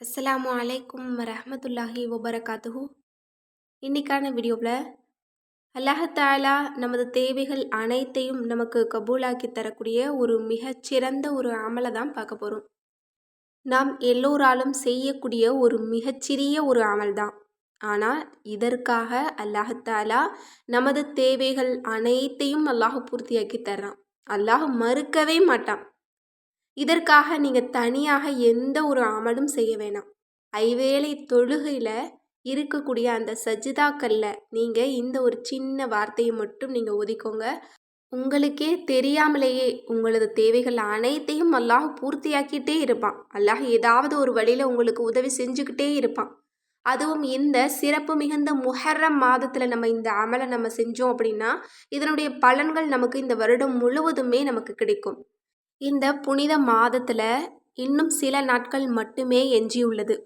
அஸ்ஸலாமு அலைக்கும் ரஹமத்துல்லாஹி ஒபரகாத்துஹூ இன்னைக்கான வீடியோவில் அல்லாஹாலா நமது தேவைகள் அனைத்தையும் நமக்கு கபூலாக்கி தரக்கூடிய ஒரு மிகச்சிறந்த ஒரு அமலை தான் பார்க்க போகிறோம் நாம் எல்லோராலும் செய்யக்கூடிய ஒரு மிகச்சிறிய ஒரு அமல் தான். ஆனால் இதற்காக அல்லாஹாலா நமது தேவைகள் அனைத்தையும் அல்லாஹ் பூர்த்தியாக்கி தர்றான். அல்லாஹ் மறுக்கவே மாட்டான். இதற்காக நீங்கள் தனியாக எந்த ஒரு அமலும் செய்ய வேணாம். ஐவேளை தொழுகையில் இருக்கக்கூடிய அந்த சஜிதாக்களில் நீங்கள் இந்த ஒரு சின்ன வார்த்தையை மட்டும் நீங்கள் ஒதுக்கோங்க. உங்களுக்கே தெரியாமலேயே உங்களது தேவைகள் அனைத்தையும் அல்லாஹ் பூர்த்தியாக்கிட்டே இருப்பான். அல்லாஹ் ஏதாவது ஒரு வழியில் உங்களுக்கு உதவி செஞ்சுக்கிட்டே இருப்பான். அதுவும் இந்த சிறப்பு மிகுந்த முஹர்ரம் மாதத்தில் நம்ம இந்த அமலை நம்ம செஞ்சோம் அப்படின்னா இதனுடைய பலன்கள் நமக்கு இந்த வருடம் முழுவதுமே நமக்கு கிடைக்கும். இந்த புனித மாதத்தில் இன்னும் சில நாட்கள் மட்டுமே எஞ்சியுள்ளது.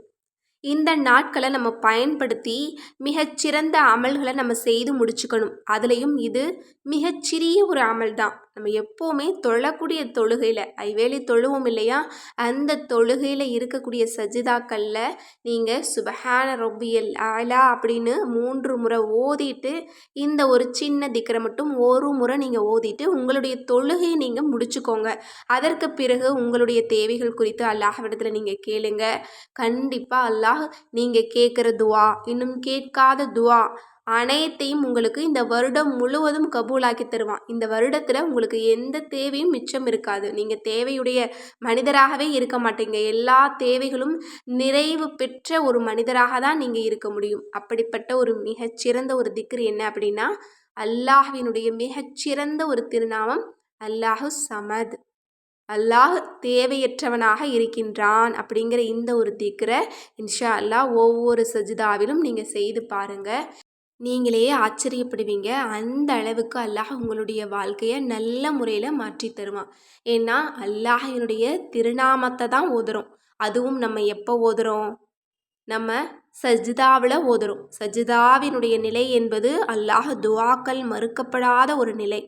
இந்த நாட்களை நம்ம பயன்படுத்தி மிகச்சிறந்த அமல்களை நம்ம செய்து முடிச்சுக்கணும். அதுலேயும் இது மிகச்சிறிய ஒரு அமல் தான் நம்ம எப்போவுமே தொழக்கூடிய தொழுகையில் ஐவேளை தொழுவோம் இல்லையா? அந்த தொழுகையில் இருக்கக்கூடிய சஜிதாக்களில் நீங்கள் சுபஹான ரொபியல் ஆலா அப்படின்னு மூன்று முறை ஓதிட்டு இந்த ஒரு சின்ன திக்கரை மட்டும் ஒரு முறை நீங்கள் ஓதிட்டு உங்களுடைய தொழுகையை நீங்கள் முடிச்சுக்கோங்க. அதற்கு பிறகு உங்களுடைய தேவைகள் குறித்து அல்லாஹ்விடத்தில் நீங்கள் கேளுங்க. கண்டிப்பாக அல்லாஹ் நீங்கள் கேட்குற துவா இன்னும் கேட்காத துவா அனைத்தையும் உங்களுக்கு இந்த வருடம் முழுவதும் கபூலாக்கி தருவான். இந்த வருடத்தில் உங்களுக்கு எந்த தேவையும் மிச்சம் இருக்காது. நீங்கள் தேவையுடைய மனிதராகவே இருக்க மாட்டீங்க. எல்லா தேவைகளும் நிறைவு பெற்ற ஒரு மனிதராக தான் நீங்கள் இருக்க முடியும். அப்படிப்பட்ட ஒரு மிகச்சிறந்த ஒரு திக்ரு என்ன அப்படின்னா அல்லாஹ்வினுடைய மிகச்சிறந்த ஒரு திருநாமம் அல்லாஹு சமத். அல்லாஹ் தேவையற்றவனாக இருக்கின்றான் அப்படிங்கிற இந்த ஒரு திக்கரை இன்ஷா அல்லாஹ் ஒவ்வொரு சஜிதாவிலும் நீங்கள் செய்து பாருங்கள் நீங்களே ஆச்சரியப்படுவீங்க. அந்த அளவுக்கு அல்லாஹ் உங்களுடைய வாழ்க்கையை நல்ல முறையில் மாற்றி தருவான். ஏன்னா அல்லாஹினுடைய திருநாமத்தை தான் ஓதுறோம். அதுவும் நம்ம எப்போ ஓதுறோம்? நம்ம சஜிதாவில் ஓதுறோம். சஜிதாவினுடைய நிலை என்பது அல்லாஹ் துவாக்கள் மறுக்கப்படாத ஒரு நிலை.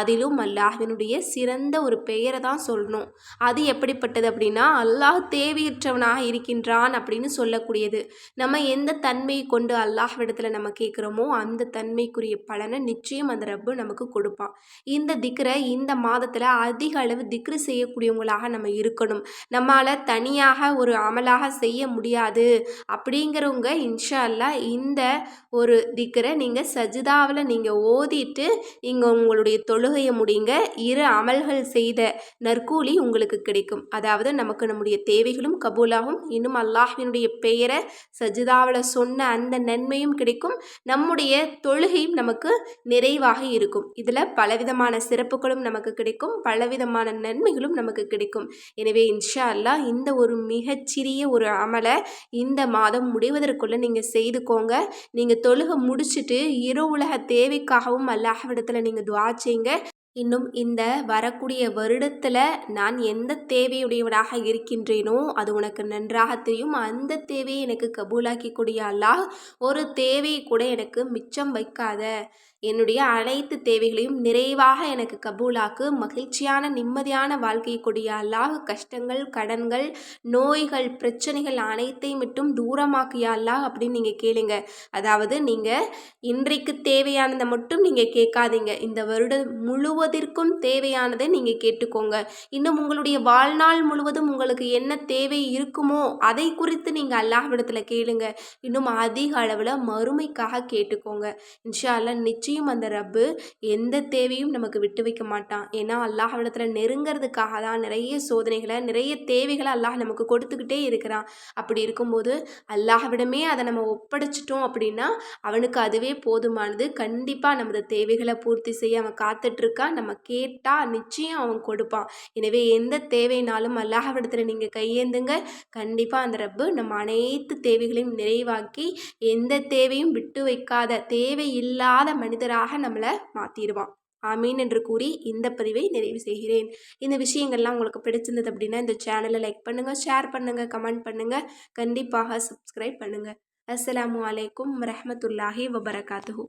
அதிலும் அல்லாஹினுடைய சிறந்த ஒரு பெயரை தான் சொல்லணும். அது எப்படிப்பட்டது அப்படின்னா அல்லாஹ் தேவையற்றவனாக இருக்கின்றான் அப்படின்னு சொல்லக்கூடியது. நம்ம எந்த தன்மையை கொண்டு அல்லாஹ்விடத்தில் நம்ம கேட்குறோமோ அந்த தன்மைக்குரிய பலனை நிச்சயம் அந்த ரப்பு நமக்கு கொடுப்பான். இந்த திக்ரை இந்த மாதத்தில் அதிக அளவு திக்ரு செய்யக்கூடியவங்களாக நம்ம இருக்கணும். நம்மளால் தனியாக ஒரு அமலாக செய்ய முடியாது. அப்படிங்கிறவங்க இன்ஷா அல்லா இந்த ஒரு திக்ரை நீங்கள் சஜிதாவில் நீங்கள் ஓதிட்டு நீங்கள் உங்களுடைய தொழில் தொழுகையை முடிங்க. இரு அமல்கள் செய்த நற்கூலி உங்களுக்கு கிடைக்கும். அதாவது நமக்கு நம்முடைய தேவைகளும் கபூலாகும். இன்னும் அல்லாஹினுடைய பெயரை சஜிதாவில் சொன்ன அந்த நன்மையும் கிடைக்கும். நம்முடைய தொழுகையும் நமக்கு நிறைவாக இருக்கும். இதில் பலவிதமான சிறப்புகளும் நமக்கு கிடைக்கும். பலவிதமான நன்மைகளும் நமக்கு கிடைக்கும். எனவே இன்ஷா அல்லா இந்த ஒரு மிகச்சிறிய ஒரு அமலை இந்த மாதம் முடிவதற்குள்ளே நீங்கள் செய்துக்கோங்க. நீங்கள் தொழுகை முடிச்சுட்டு இரு உலக தேவைக்காகவும் அல்லாஹ்விடத்தில் நீங்கள் துவா செய்யுங்க இன்னும் இந்த வரக்கூடிய வருடத்தில் நான் எந்த தேவையுடையவனாக இருக்கின்றேனோ அது உனக்கு நன்றாக தெரியும். அந்த தேவையை எனக்கு கபூலாக்கி கொடிய அல்லாஹ் ஒரு தேவையை கூட எனக்கு மிச்சம் வைக்காத. என்னுடைய அனைத்து தேவைகளையும் நிறைவாக எனக்கு கபூலாக்கு மகிழ்ச்சியான நிம்மதியான வாழ்க்கையை கொடிய அல்லாஹ் கஷ்டங்கள் கடன்கள் நோய்கள் பிரச்சனைகள் அனைத்தையும் மட்டும் தூரமாக்கியா அல்லாஹ் அப்படின்னு நீங்கள் கேளுங்க. அதாவது நீங்கள் இன்றைக்கு தேவையானதை மட்டும் நீங்கள் கேட்காதீங்க. இந்த வருடம் முழு முழுவதற்கும் தேவையானதை நீங்கள் கேட்டுக்கோங்க. இன்னும் உங்களுடைய வாழ்நாள் முழுவதும் உங்களுக்கு என்ன தேவை இருக்குமோ அதை குறித்து நீங்கள் அல்லாஹ்விடத்தில் கேளுங்க. இன்னும் அதிக அளவில் மறுமைக்காக கேட்டுக்கோங்க. இன்ஷா அல்லா நிச்சயம் நிச்சயம் அந்த ரப்பு எந்த தேவையும் நமக்கு விட்டு வைக்க மாட்டான். ஏன்னா அல்லாஹ்விடத்தில் நெருங்கிறதுக்காக தான் நிறைய சோதனைகளை நிறைய தேவைகளை அல்லாஹ் நமக்கு கொடுத்துக்கிட்டே இருக்கிறான். அப்படி இருக்கும்போது அல்லாஹ்விடமே அதை நம்ம ஒப்படைச்சிட்டோம் அப்படின்னா அவனுக்கு அதுவே போதுமானது. கண்டிப்பாக நமது தேவைகளை பூர்த்தி செய்ய அவன் காத்துட்ருக்கான் நம்ம கேட்டால் நிச்சயம் அவன் கொடுப்பான். எனவே எந்த தேவைனாலும் அல்லாஹவிடத்தில் நீங்கள் கையேந்துங்க. கண்டிப்பாக அந்த ரப்பு நம்ம அனைத்து தேவைகளையும் நிறைவாக்கி எந்த தேவையும் விட்டு வைக்காத தேவையில்லாத இல்லாத மனிதராக நம்மளை மாற்றிடுவான் ஆமீன் என்று கூறி இந்த பதிவை நிறைவு செய்கிறேன். இந்த விஷயங்கள்லாம் உங்களுக்கு பிடிச்சிருந்தது அப்படின்னா இந்த சேனலை லைக் பண்ணுங்கள் ஷேர் பண்ணுங்கள் கமெண்ட் பண்ணுங்கள் கண்டிப்பாக சப்ஸ்கிரைப் பண்ணுங்கள் அஸ்லாம் வலைக்கம் வரமத்துல்லாஹி வபரகாத்து